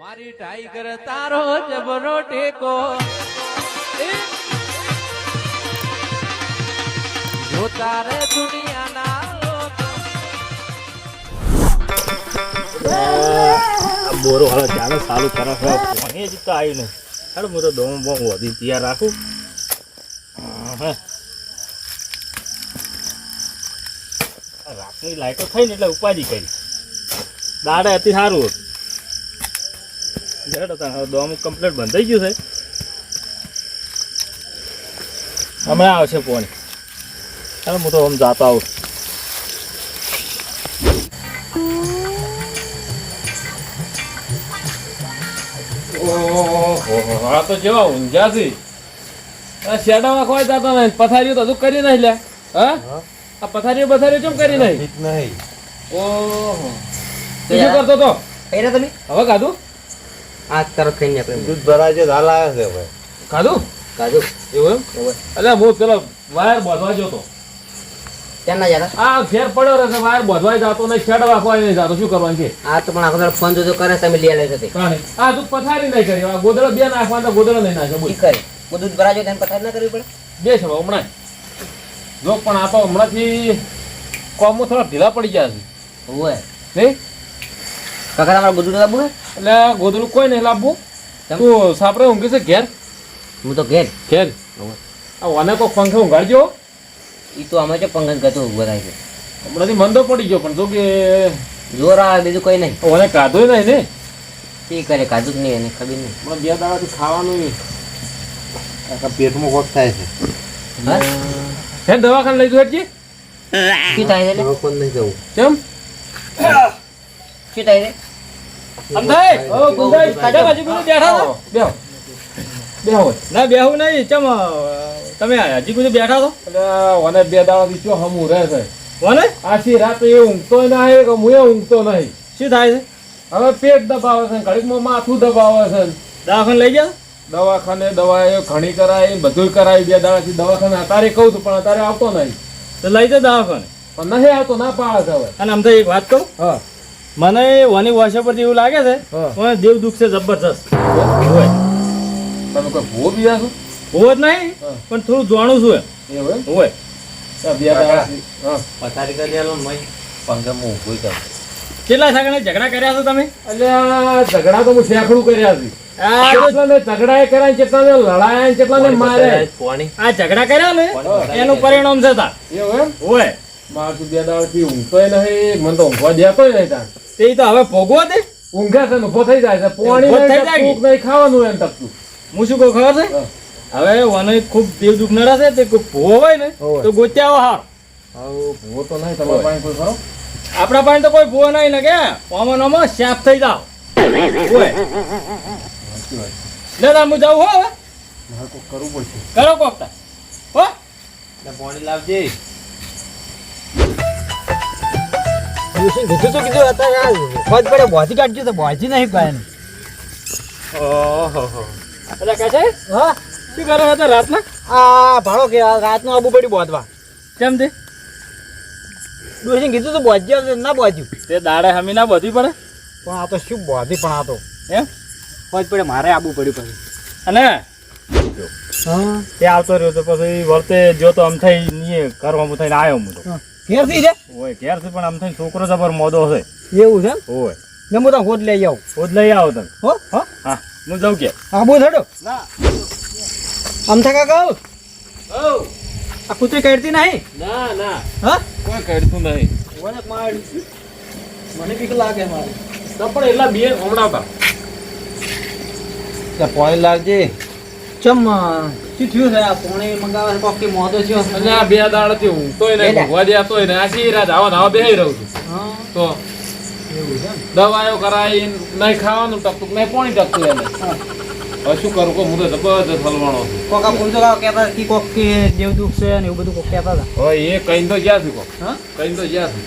મારી ટાઈગર તારો જબરો ટેકો. જો તારે દુનિયાના બોરો હાલ ચાલો સારું કરો. છો જ તો આવ્યું નહીં હાલ, હું તો દોમ બોમ વધી તૈયાર રાખું. રાતની લાઈટો થઈ ને એટલે ઉપાધિ કરી. દાડે હતી સારું હતું જડ હતા હવે દોમ કમ્પ્લીટ બંધ થઈ ગયું છે. હમણાં આવશે પાણી. ચાલો હું તો આમ જાતો આવું. ઓહો આ તો કેવા ઊંઝા શેડામાં કોઈ જાતો નહીં. પથારીઓ તો હજુ કરી નહીં લે હા? આ પથારીઓ પથારીઓ કેમ કરી નહીં? નહીં. ઓહો. કરતો તો? તમે? હવે ખાધું? આ તરત થઈને ને આપણે દૂધ ભરાય છે હાલ આવ્યા છે ભાઈ ખાધું કાજુ એવું એમ? એટલે હું પેલો વાયર બાંધવા જતો ત્યાં ના જતા આ ફેર પડ્યો રહેશે વાયર બોધવા જતો નહીં શેડ વાખવા નહીં જતો. શું કરવાનું છે? આ તો પણ આખો ફોન જોતો કરે તમે લઈ આવ્યા છે. આ તું પથારી નહીં કરી. આ ગોદડો બે નાખવા તો ગોદડો નહીં નાખે બોલ. કરે. બધું ભરાજો તેને પથાર ના કરવી પડે? બે છે હમણાં. જો પણ આ તો હમણાંથી કોમો થોડા ઢીલા પડી ગયા છે. હોય નહીં? કાકા તમારે બધું હે એટલે ગોદડું કોઈ નહીં લાવવું? તું સાપરે ઊંઘી છે ઘેર? હું તો ઘેર. ઘેર? આને કોઈ પંખે ઊંઘાડજો. એ તો અમે જે પંખે ગતો ઊભો થાય છે. હમણાંથી મંદો પડી ગયો પણ જો કે જોર આવે બીજું કઈ નહીં. ઓને કાધું નહીં ને? એ કરે કાજુ નહીં એને ખબર નહીં. પણ બે દાડાથી ખાવાનું પેટમાં કોક થાય છે. હે? દવાખાને લઈ જવું હજી શું થાય છે નહીં જવું. કેમ? શું થાય છે? અંધાઈ ઓ ગુંજાઈ બહુ કેમ હજી બેઠા બેહો. બેહો. ના બેહું નહીં. ચમ તમે હજી સુધી બેઠા છો? એટલે ઓને બે દાડાથી ચો હમું રહે છે. કોને આખી રાત એ ઊંઘતો નહીં કે હું ઊંઘતો નહીં. શું થાય છે? હવે પેટ દબાવે છે ઘડીકમાં માથું દબાવે છે દવાખાને લઈ ગયા? દવાખાને દવા એ ઘણી કરાય બધું કરાય બે દાડાથી દવાખાને. અત્યારે કહું છું પણ અત્યારે આવતો નહીં. તો લઈ જાય દવાખાને. પણ નહીં આવતો ના પાડે છે હવે. અને આમ તો એક વાત કહું. હા. મને વાની વોશો પરથી એવું લાગે છે. મને દેવ દુઃખ છે જબરજસ્ત. હોય. તમે કોઈ ભૂવો બીજા છો? ભૂવો જ નહીં પણ થોડું જાણું છું એમ. હોય. ત્યાં બે દાડાથી હા. પથારી કરી આલો મય. પંખે ઊભું કરું કેટલા સાગણે ઝઘડા કર્યા છો તમે? એટલે આ ઝઘડા તો હું શેખડું કર્યા છે. આ ઝઘડા કર્યા કેટલાને લડાયા કેટલાને મારે પાણી આ ઝઘડા કર્યા ને? એનું પરિણામ છે એવું હોય. મારે તો બે ઊંઘતોય નહીં. મને તો ઊંઘવા દેતોય નહીં તાર તે તો હવે ભોગવો દે. ઊંઘે છે ને થઈ જાય છે. પાણી નહીં ખાવાનું એમ ટપકું હું શું કહું ખબર છે? હવે વને ખૂબ દેવ દુઃખ નડા છે તે કોઈ ભૂવો હોય ને તો ગોત્યા આવો હાર ભૂવો તો નહીં તમારા પાસે કોઈ ખરો? આપણા પાસે તો કોઈ ભૂવો નહીં ને કે? ઓમન સાફ શાપ થઈ જાવ દાદા હું જાઉં હો હવે. મારે કોક કરવું પડશે. કરો કોક પાણી લાવજે. તો કીધું હતા યાર. ખોજ પડે બોધી કાઢજો તો બોધી નહીં કાંઈ ઓહો અલા કાશે હા શું કરો હતા રાતના આ ભાડો કે રાતનું આબુ પડ્યું બોધવા કેમ તે ડોસીને કીધું તો બોધ્યા છે, ના બોધ્યું તે દાડે હમી ના બધી પડે પણ આ તો શું બોધી પણ આ તો. એમ? ખોજ પડે મારે આબુ પડ્યું પછી. અને? હા. તે આવતો રહ્યો તો પછી વર્તે જો તો આમ થઈ નહીં કરવામાં થઈને આવ્યો હું તો. ઘેરથી છે? હોય ઘેરથી પણ આમ થઈને છોકરો જબર મોદો છે. એવું છે ઓય. ને હું તો ખોદ લઈ આવું. ખોદ લઈ આવો તમે. હો? હો હા હું જાઉં કે. આબુ થડો આમ થા કાકા આ કૂતરી કાઢતી નહીં? ના ના. હા? કોઈ કડતું નહીં. મને માર મને બીક લાગે મારી. તો પણ એટલા બે હમણાં પાણી લાવજે ચમ શું થયું છે આ પોણી મંગાવે કોક મોદો થયો અને આ બે હું. તોય નહીં બેટા. ઊંઘવા દેતોય નહીં. આખી રાત આવા ધાવા બેહી રહું છું. તો દવાઓ કરાવી નહીં ખાવાનું ટકતું નહીં પોણી ટકતું એને. હવે શું કરું કહું? હું તો જબરજસ્ત હલવાણો છું. કોક આ પૂછતો કાકા કહેતા કે કોક કે દેવ દુઃખ છે ને એવું બધું કોક કહેતા હતા. હવે એ કઈ તો જ્યાં છું હા? કઈ તો જ્યાં છું.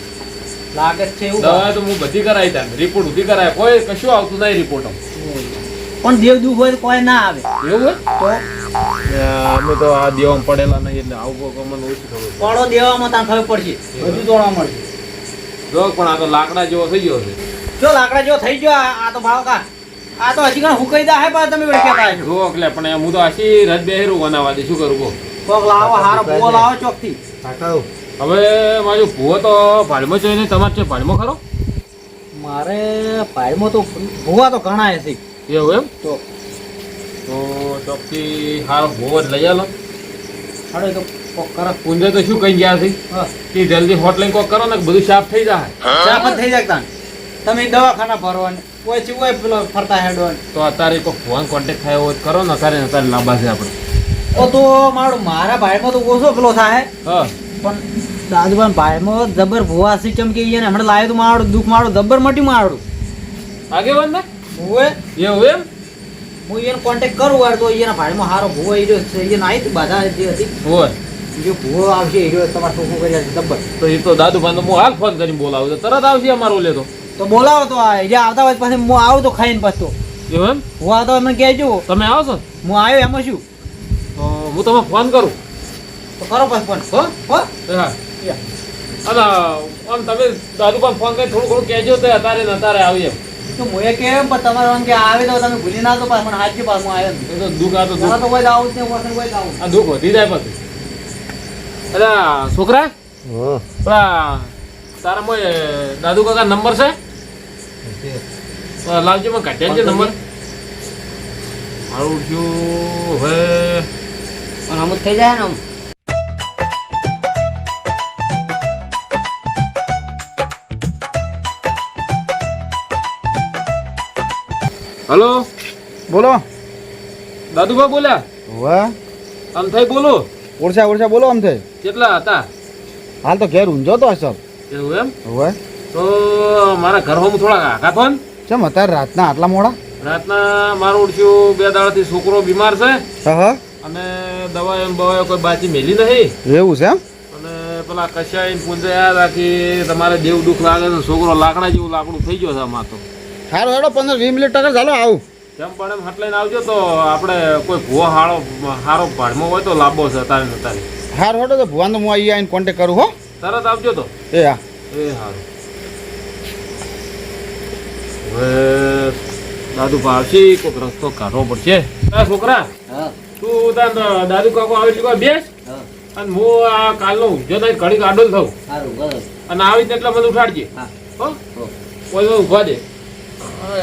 લાગે છે એવું દવા તો હું બધી કરાવી તા રિપોર્ટ ઉધી કરાય. કોઈ કશું આવતું નહીં રિપોર્ટ પણ દેવ દુઃખ હોય તો કોઈ ના આવે. એવું તો? હે અમે તો આ દેવામાં પડેલા નહીં એટલે આવું કોઈ મને ઓછી ખબર પડો. દેવામાં તાન ખબર પડશે. બધું તોડવા મળશે. જો પણ આ તો લાકડા જેવો થઈ ગયો છે. જો લાકડા જેવો થઈ ગયો આ તો ભાવ કા આ તો હજી કાંઈ હુકાઈ દા હે પાછા તમે વળી કહેતા જો એટલે પણ હું તો આશી રદ બેહેરું બનાવવા દે શું કરું કો કોક લાવો હારો ભૂવો લાવો ચોકથી. કાકાઓ હવે મારો ભૂવો તો ભાડમાં છે ને તમારે છે ભાડમાં ખરો? મારે ભાઈમાં તો ભૂવા તો ઘણા હશે. એવું એમ? તો તો ચોકથી હારો ભૂવો જ લઈ આલો. હાડો તો કોક કરો પૂંજે તો શું કહી ગયા છે? હા. કે જલ્દી હોટલાઈન કોક કરો ને બધું સાફ થઈ જાય. સાફ થઈ જાય તમે દવાખાના ભરવાને કોઈ છે કોઈ પેલો ફરતા હેડો તો અત્યારે કોઈ ફોન કોન્ટેક્ટ થાય હોય કરો ને અત્યારે અત્યારે લાંબા છે આપણે. ઓ તો મારું મારા ભાઈમાં તો ઓછો પેલો થાય. હા. પણ દાદુભાઈ ભાઈમાં જબર ભૂવા ચમકી ગયા ને હમણાં લાવ્યો તો મારું દુઃખ મારું જબર મટી મારું. આગેવાન ને ભૂવે એવું એમ? હું એને કોન્ટેક્ટ કરું વાર તો એના ભાઈમાં હારો ભૂવો એ રહ્યો છે એને આવી બાધા જે હતી. હોય. જો ભૂવો આવશે એ રહ્યો તમારે શું કર્યા છે જબર તો એ તો દાદુ ભાઈ હું હાલ ફોન કરીને બોલાવું તો તરત આવશે અમારો લેતો તો. બોલાવો તો આ જે આવતા હોય પછી હું આવું તો ખાઈને પછી. તો એવું એમ? હું આવતા હોય મને કહેજો. તમે આવો છો? હું આવ્યો એમાં શું તો હું તમે ફોન કરું. તો કરો પછી ફોન હો? હો? હા. અને તમે દાદુ પણ ફોન કરી થોડું ઘણું કહેજો તો અત્યારે ને અત્યારે આવી એમ તો હું કેમ પણ તમારો કે આવે તો તમે ભૂલી ના તો પાસ પણ હાજી પાસમાં આવ્યો એ તો દુખ આ તો દુખ. તો કોઈ આવું નહીં વસન કોઈ આવું આ દુખ વધી જાય પછી. અરે છોકરા? હા. પેલા તારા મોય દાદુ કાકા નંબર છે? લાવજો મને કાઢ્યા છે નંબર. મારું જો હવે પણ અમુક થઈ જાય ને હલો? બોલો. દાદુભા બોલ્યા? વાહ અમથાઈ થઈ બોલો. ઓરછા ઓરછા બોલો અમથાઈ. કેટલા હતા? હાલ તો ઘેર ઊંઝો તો હશો. એવું એમ? હવે. તો મારા ઘર હોમ થોડા આઘા થો ને? ચમ અત્યારે રાતના આટલા મોડા? રાતના મારું ઓળખ્યું બે દાડાથી છોકરો બીમાર છે. હા અને દવા એમ બવા કોઈ બાચી મેલી નહીં. એવું છે એમ? અને પેલા કશાઈ પૂંજાયા કે તમારે દેવ દુઃખ લાગે છે છોકરો લાકડા જેવું લાકડું થઈ ગયો છે આમાં તો. સારું હેડો પંદર વીસ મિનિટ ટકા ચાલો આવું. જેમ પણ એમ હટલાઈને આવજો તો આપણે કોઈ ભૂવો હાળો હારો ભાડમાં હોય તો લાંબો છે તારે ને તારે સારું હોડો તો ભુવાનો હું અહીં આવીને કોન્ટેક કરું હો. તરત આવજો તો. એ હા. એ સારું હવે દાદુ ભાવશી કોઈક રસ્તો કાઢવો પડશે. હા છોકરા હા. તું તાર દાદુ કાકો આવે છે બેસ? હા. અને હું આ કાલનો ઉજો થાય ઘડી કાઢો થઉં. અને આવી રીતે એટલા બધું ઉઠાડજે. હા. હો. કોઈ ઊભા દે.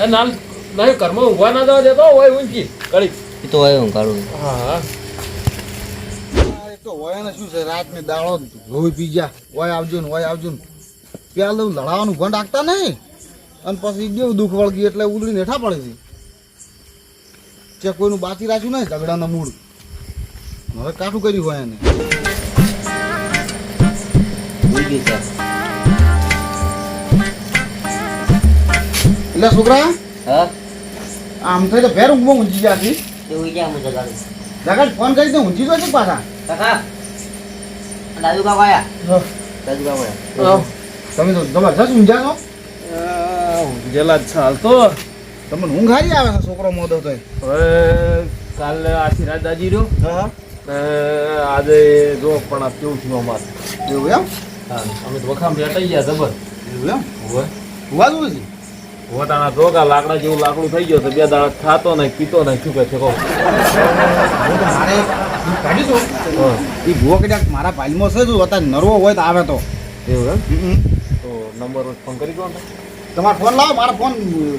એ નાલ નહીં ઘરમાં ઊભા ના જવા દેતો હોય ઘડી એ તો કાઢું હા તો હોય ને શું છે રાતની દાળો લોહી પી ગયા. હોય આવજો ને હોય આવજો ને. પેલું લડાવાનું ભણ રાખતા નહીં. અને પછી કેવું દુઃખ વળગી એટલે ઉદડીને નેઠા પડે છે. ચે કોઈનું બાકી રાખ્યું નહીં ઝઘડાના મૂળ. હવે કાઠું કર્યું હોય એને. એટલે છોકરા હા? આમ થઈ તો ફેર ઊંઘમાં ઊંઘી ગયા છે તે હું ક્યાં હું જગાડું જગત ફોન કરી તો ઊંઘી ગયો છે પાછા. કાકા દાદુ કાકા આયા? દાદુ કાકા તમે તો જબરજસ્ત ઊંઘ્યા છો? ઊંઘેલા જ ચાલ તો. તમને ઊંઘ હારી આવે છે છોકરો મોદો તો હવે કાલે આખી રાત દાજી રહ્યો. હા. આજે જો પણ આ કેવું થયું અમારે. એવું એમ? હા અમે તો વખામ બેટાઈ ગયા જબર એવું એમ? હવે. હોવા છે. વટાણા ધોકા લાકડા જેવું લાકડું થઈ ગયું તો બે દાડા ખાતો નહીં પીતો નહીં શું કહે છે કહો. હું એ ભૂવો કદાચ મારા પાલમાં છે જો અત્યારે નરવો હોય તો આવે તો. એવું એમ? તો નંબર ફોન કરી દો તમારો ફોન લાવો મારો ફોન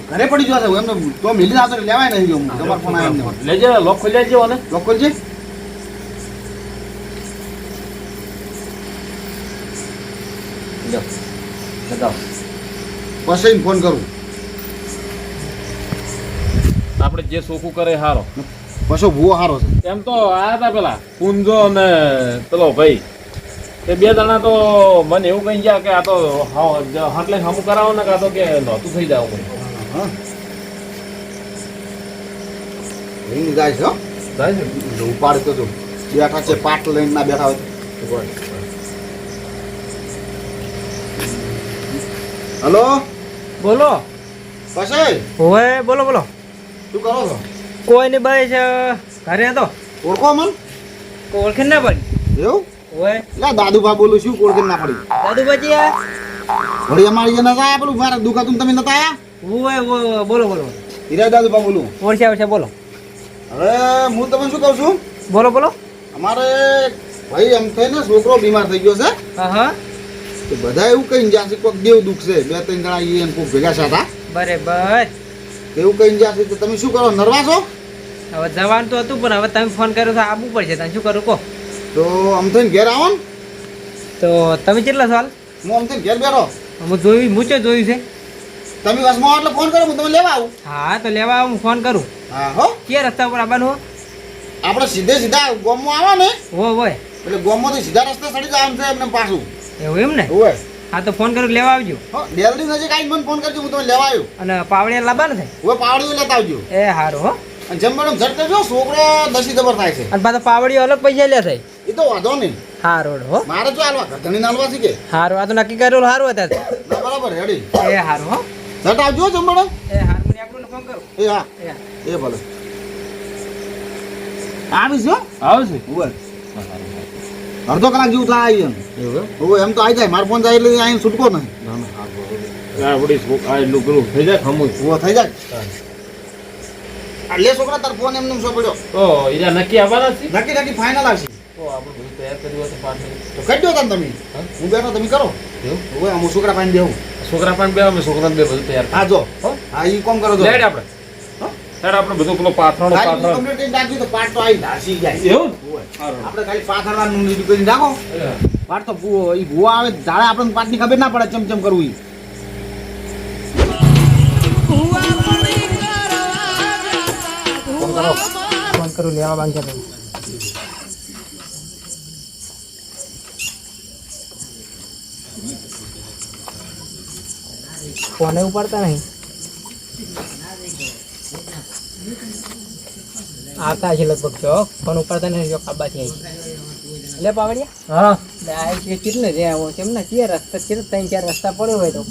ઘરે પડી ગયો છે. એમને તો મિલી આવતો લેવાય નહીં ગયો તમારો ફોન આવ્યો લેજે લોક ખોલી લેજો ને લોક ખોલજે. લગાવ. પછી ફોન કરું. આપણે જે સોખું કરે હારો. પછી ભૂવો સારો છે. એમ તો આયા હતા પેલા કુંજો અને પેલો ભાઈ. એ બે જણા તો મને એવું કહી ગયા કે આ તો હાટલે હમું કરાવો ને કે તો કે નહોતું થઈ જાવ મને. જાય છે હો. થાય છે? ઉપાડ તો બેઠા છે પાટ લઈને ના બેઠા હોય. હલો? બોલો. કશે હવે બોલો બોલો. શું કરો. છો કોઈ નહીં ભાઈ છે ઘરે હતો. ઓળખો મન? ઓળખી ના પડી એવું? ઓય. એટલે દાદુભા બોલું શું ઓળખી ના પડી? દાદુ બાજી આ? વળી અમારી જે નતા પેલું મારા દુખાતું તમે નતા આયા? ઓય ઓય બોલો બોલો. હીરા દાદુભા બોલું. ઓળખ્યા ઓળખ્યા બોલો. હવે હું તમને શું કહું છું? બોલો બોલો. અમારે ભાઈ એમ થઈને છોકરો બીમાર થઈ ગયો છે. હા હા. બધા એવું કહીને જ્યાં છે કોઈક દેવ દુઃખ છે બે ત્રણ જણા એને કોઈક ભેગા હતા. બરાબર. એવું કહીને જ્યાં તો તમે શું કરો? નર્વા છો? હવે જવાનું તો હતું પણ હવે તમે ફોન કર્યો તો આવવું પડશે. તમે શું કરું કહો. તો આમ થઈને ઘેર આવો ને. તો તમે કેટલા સાલ હું આમ થઈને ઘેર બેઠો. હું જોયું મૂચે જોયું છે. તમે વસમાં આવો એટલે ફોન કરો હું તમે લેવા આવું. હા તો લેવા આવું, હું ફોન કરું. હા હો. ક્યાં રસ્તા ઉપર આવવાનું હો? આપણે સીધે સીધા ગોમમાં આવો ને હો હોય. એટલે ગોમમાંથી સીધા રસ્તે ચડી જવાનું છે એમને પાછું. એવું એમ ને? હોય. હા તો ફોન કરું લેવા આવજો. હો ડેલની નજીક આવીને મને ફોન કરજો હું તમે લેવા આવ્યો. અને પાવડિયા લાવવાનું છે હવે પાવડીઓ લેતા આવજો. એ સારું હો. અને જેમ મેડમ ઝટ કરજો છોકરો દસી દબર થાય છે. અને પાછા પાવડીઓ અલગ પૈસા લે થાય એ તો વાંધો નહીં. સારું હો. મારે જો હાલવા ઘણી નાલવા છે કે? સારું આ તો નક્કી કરેલું સારું હતા બરાબર રેડી એ હારું હો. ઝટ આવજો જેમ મેડમ એ હારું મને આપણને ફોન કરો. એ હા. એ હા. ભલે. આવીશ હો. આવે છે? હોય અડધો કલાક જેવું થાય એમ. એમ? તો આવી જાય. મારો ફોન જાય એટલે અહીં છૂટકો નહીં. થઈ જાય થઈ જાય. લે છોકરા તાર ફોન એમને એમ શું તો ઈરા નક્કી આવવાના છે? નક્કી નક્કી ફાઇનલ આવશે. તો આપણે બધું તૈયાર કર્યું હતું તો કઈ દો તાન તમે. હા? બેઠો તમે કરો. હું છોકરા પાણી દેવું છોકરા પાણી બે અમે છોકરા બે બધું તૈયાર હા જો. હા? કોમ કરો છો લેડ આપણે. હો? લેડ આપણે બધું પેલો પાથરણ પાથરણ. તો પાટ તો આવી નાસી જાય. એવું? આપણે ખાલી પાથરવાનું લીધું કરીને રાખો. પાટ તો એ ઈ ભૂવા આવે ઝાડે આપણને પાટની ખબર ના પડે ચમ ચમ કરવું ફોન કરું લેવા માંગે તમે ફોને ઉપાડતા નહીં. આવતા છે લગભગ ચોક ફોન ઉપાડતા નહીં જો કાબાથી આવી. લે પાવડિયા. હા. લે આ છે કેટલે રે આવો કેમ ના કે રસ્તા છે ત્રણ ચાર રસ્તા પડ્યો હોય તો.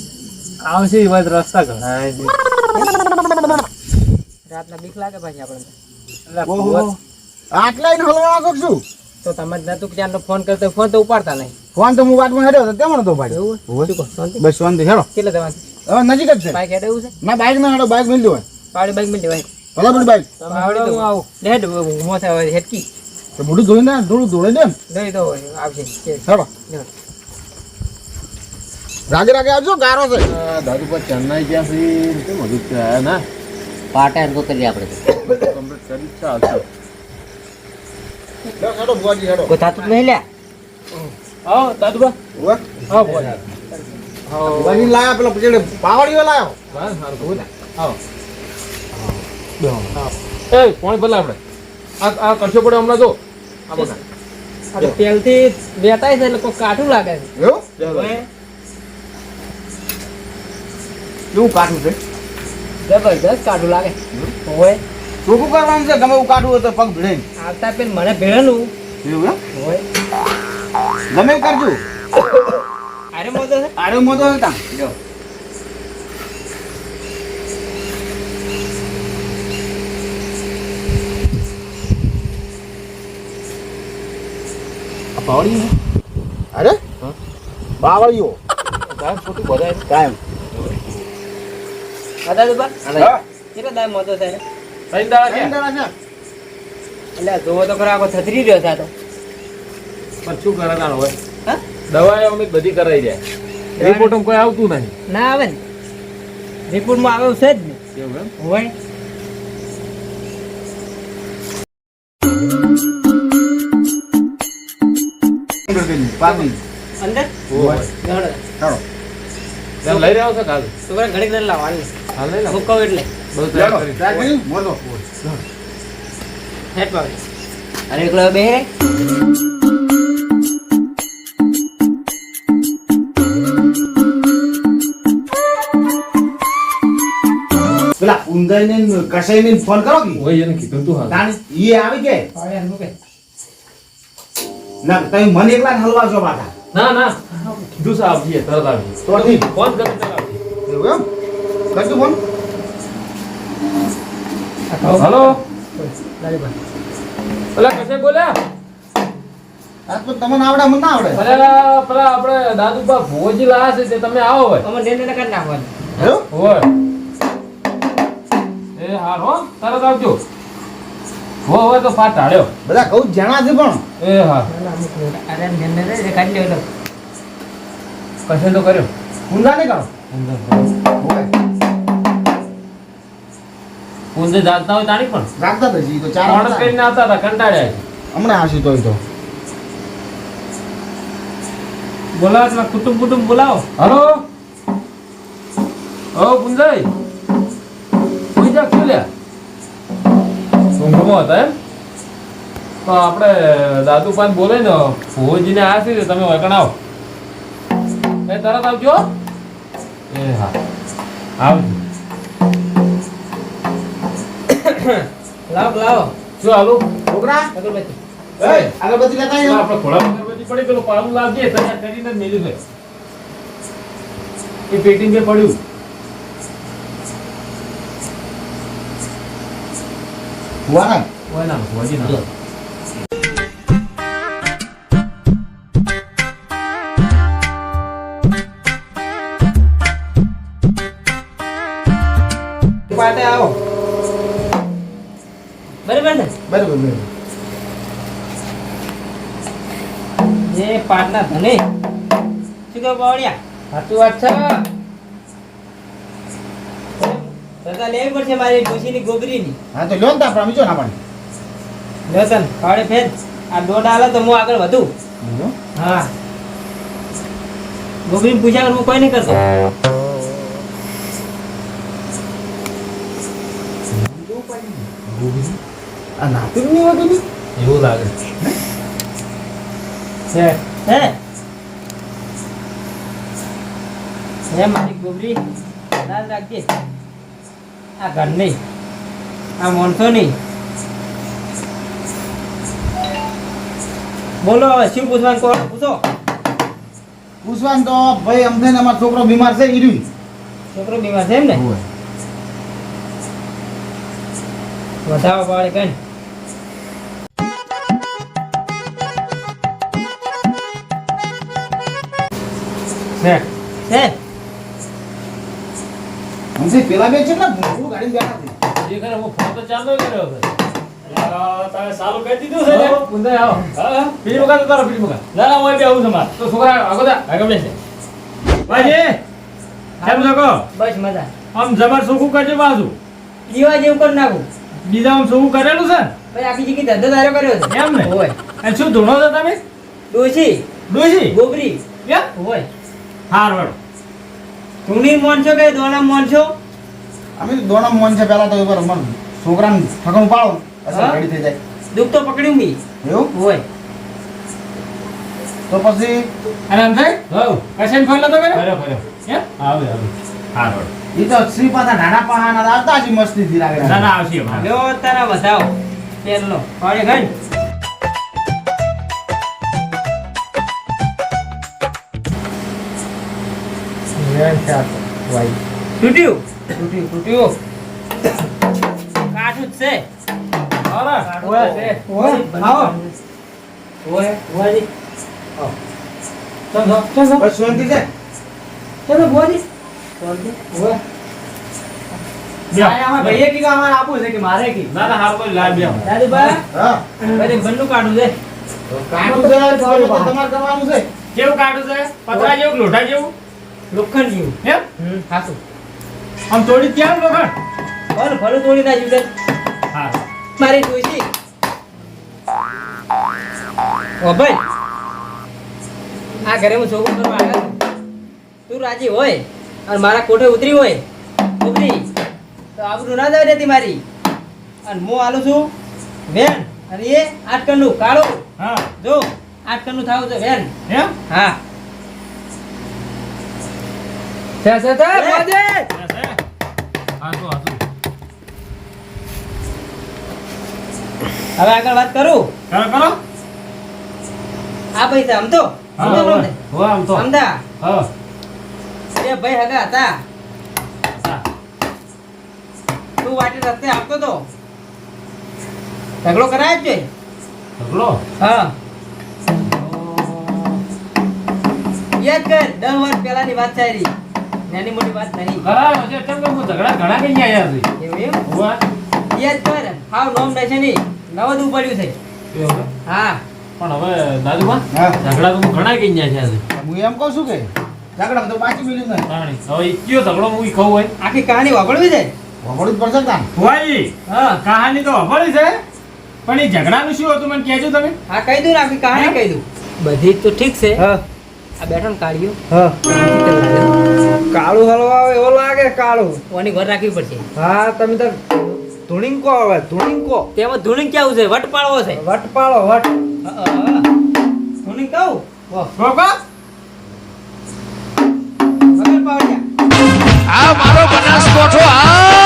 આવશે એ વાત રસ્તા ઘણા રાતના બીક લાગે ભાઈ આપણે આટલા ઇન હલવા છો છું તો તમારે નતું ક્યાં ફોન કરતો ફોન તો ઉપાડતા નહીં. ફોન તો હું વાતમાં હેડ્યો હતો તેમ નતો એવું શાંતિ? બસ શાંતિ હેડો. કેટલે જવાનું? હવે નજીક જ છે. બાઈક હેડે એવું છે? ના બાઈક ના હેડો બાઈક મિલ દેવાય પાડી બાઈક મિલ દેવાય ભલા પાવડી તો હું આવું. હેડ મોસે હવે હેટકી તો બધું ધોઈને થોડું ધોળે દે ને દઈ તો આવશે લ્યો. રાગે રાગે આવજો ગારો છે. દાદુ પર ચેન્નાઈ ગયા છે કેમ હજુ ત્યાં ના? પાટા એમ તો કરીએ આપણે કમ્પ્લીટ કરી છે આવશે હેડો હેડો ભુવાજી હેડો. કોઈ થતું નહીં લ્યા? આવો દાદુબા હોય હા બોલ ભુવાજી લાયા પેલો પછી પાવડીઓ લાયો. હા સારું બોલ આવો એ કોણ ભલે આપણે. આ આ કરશો પડે હમણાં જો. આ બધા પહેલથી છે એટલે કોઈ કાઠું લાગે છે. એવું? કેવું કાઠું છે? જબરદસ્ત કાઠું લાગે. હોય. ચોખ્ખું કરવાનું છે? ગમે કાઠું હોય તો પગ ભીડે આવતા પેલ મને ભેળેલું એવું એમ? હોય. ગમે એવું કરજો. આરે મોદો આરે મોદો હતા જો. આ અરે? હા. બાવળીઓ. કાયમ. છોટી બધાય કાયમ દાદા દુબા કેટલા દાય મોટો થાય ત્રણ દાડા કઈ દાડા છે. એટલે જોવો તો ખરા આખો થથરી રહ્યો છે તો. પણ શું કરવાનું હોય? હા? દવાઓ અમે બધી કરાઈ જાય રિપોર્ટમાં કોઈ આવતું નહીં. ના આવે ને. રિપોર્ટમાં આવે છે જ ને. એવું એમ? હોય. પાકી અંદર? લઈ રહ્યો છો કાલ છોકરા ઘડીક ને લાવવાની હાલ. લઈ લો કહું એટલે. બધું તૈયાર કરી. અરે એકલો બે રે. પેલા ઉંદર ને કસાઈ ને ફોન કરો કે? હોય એને કીધું તું હાલ. એ આવી કે? હાલ મૂકે. ના તમે મને એકલા હલવા છો પાછા ના ના. કીધું સાહેબ આવજે તરત આવજે. તો ઠીક. ફોન કરે એવું એમ? કરજો ફોન. હલો? પેલા કશે બોલ્યા? આ તો તમને આવડે મને ના આવડે. પેલા પેલા આપણે દાદુબા ભોજી લાયા છે તે તમે આવો હોય. આમાં ડેન ડેન કાઢી નાખવાનું હોય. એ એ હાર હો તરત આવજો. હો તો પાટ ટાળ્યો બધા કહું જણા છે પણ. એ હા. અરે મેને રે કાઢી લ્યો કશે તો કર્યો. ઊંધા નહીં કરો. ઊંધે જાતા હોય. તાણી પણ. રાખતા હતા જી તો ચાર માણસ. કરીને આવતા હતા કંટાળ્યા હમણાં આશી તોય તો. બોલાવો પેલા કુટુંબ કુટુંબ બોલાવો. હલો? ઓ પુંજાઈ કોઈ જા શું લ્યા? ઊંઘમાં હતા એમ? તો આપણે દાદુ પાન બોલે ને ફોજીને આ છે તમે વકણાવ એ તરત આવજો. એ હા. આવજો. લાવ લાવ. શું હાલું? છોકરા? અગરબત્તી. લેતા આવ્યો આપણે થોડા અગરબત્તી પડી પેલું પાલું લાવજે તૈયાર કરીને મેલ્યું છે. એ પેટીંગ જે પડ્યું. વાના હોય ના ભુવોજી ના પાટે આવો બરાબર ને બરાબર બરાબર જે પાટના ધને શું કહો બાવળિયા સાચું વાત છે સજા લેવી પડશે મારી ડોશીની ગોબરીની હા તો લ્યો ને તાર પ્રમી જો ના પાડી લેસન પાવડે ફેર. આ દોડ આલે તો હું આગળ વધુ. હા. ગોબરી પૂજા હું કોઈ નહીં કરતો. આ નાતું નહીં હોતું એવું લાગે. હે? હે? હે મારી ગોબરી ખ્યાલ રાખજે. આ ઘરની. નહીં આ મોનસોની. નહીં બોલો હવે શું પૂછવાનું કહો? પૂછો. પૂછવાનું તો ભાઈ અમને ને અમારો છોકરો બીમાર છે ઈ છોકરો બીમાર છે એમ ને? વધાવો પાડે કઈ છે. છે? હમણાં પેલા બે કેટલા ભૂંડું ગાડીમાં બેઠા છે. જે કરે હું ફોન તો ચાલુ કર્યો છે તમે સારું કહી દીધું છે ને? આવો, હા બીજી વખત કરો બીજી વખત ના ના હું આવું છું તો છોકરા આગળ આગળ બેસે. ભાઈ કેમ છો બસ મજા. આમ જબર સુખું કરજો બાજુ દીવા જેવું કરી નાખું. બીજા આમ સુખું કરેલું છે? ભાઈ આખી જગ્યાએ ધંધો તારો કર્યો છે. એમ ને? હોય. અને શું ધૂણો છો તમે? ડોશી. ડોસી ગોબરી. કેમ હોય. હાર વળો. ધૂણી મોંછો કે દોણા મોંછો અમે તો દોણા મોન છે પેલા તો એકવાર મન છોકરાને ઠકણું પાડો અસર? રેડી થઈ જાય. દુખ તો પકડ્યું મી એવું? હોય. તો પછી અને આમ હો કશન ફોન લતો કર્યો? કર્યો કર્યો. હે? આવે આવે. હા રોડ ઈ તો શ્રી પાછા નાના પાહાના આવતા જ મસ્તી થી લાગે ના ના આવશે. લ્યો તારા બતાવો પેલો પાડે ગઈ આ આમાં ભાઈએ કીધું અમારે આપવું છે કે મારે કી ના હાર કોઈ લાવ બે દાદુબા હા. બધી બંનું કાઢું છે. કાટું છે. તમારે કરવાનું છે. કેવું કાઢું છે? પતરા જેવું કે લોઢા જેવું? લોખંડ જેવું. એમ હમ હાસું આમ તોડી ત્યાં લોખંડ ભલે ભલું તોડી નાખ્યું છે હા. મારી ડોશી ઓ ભાઈ આ ઘરે હું છોકરો કરવા આવ્યો તું રાજી હોય અને મારા કોઠે ઉતરી હોય ઉતરી તો આબરૂ ના જાય રહેતી મારી. અને હું આલું છું વેન અને એ આઠ કણનું કાળું. હા. જો આઠ કણનું થાવું છે વેન એમ? હા. છે છે છે ભુવાજી! હા તો હતું હવે આગળ વાત કરું? કરો કરો. આ પૈસા આમ તો? હા, આમ તો. સમજા? હા. એ ભાઈ હગા હતા. તું વાટે રસ્તે આવતો તો? ઝઘડો કરાય જ છે. ઢગલો હા. યાદ કર દસ વર્ષ પહેલાની વાત છે રહી. નાની મોટી વાત નહીં કરાયો છે કેમ કે હું ઝઘડા ઘણા કઈ આયા છે એવું એમ? હોવા. યાદ કર હાવ નોમ રહેશે નહીં નવદ પડ્યું છે? હા. પણ હવે દાદુમાં હા. ઝઘડા તો ઘણા કઈ ગયા છે આજે હું એમ કહું છું કે ઝઘડા તો બાકી મિલી ને પાણી. હવે કયો ઝઘડો મૂકી ખાવું હોય? આખી કહાની વાપરવી છે વગડું જ પડશે તાન ભાઈ હા. કહાની તો અભળી છે. પણ એ ઝઘડાનું શું હતું મને કહેજો તમે. હા કહી દઉં ને આખી કહાની કહી દઉં. બધી તો ઠીક છે. હા. આ બેઠો ને કાઢ્યો હા. કાળું હલવા આવે એવો લાગે કાળું. ઓની ઘર રાખવી પડશે. હા તમે તો ધૂણીંકો આવે ધૂણીંકો. તેમાં ધૂણી કેવું છે વટપાળો છે વટપાળો વટ. ધૂણી કહું રોકો. આ મારો બનાસકોઠો આ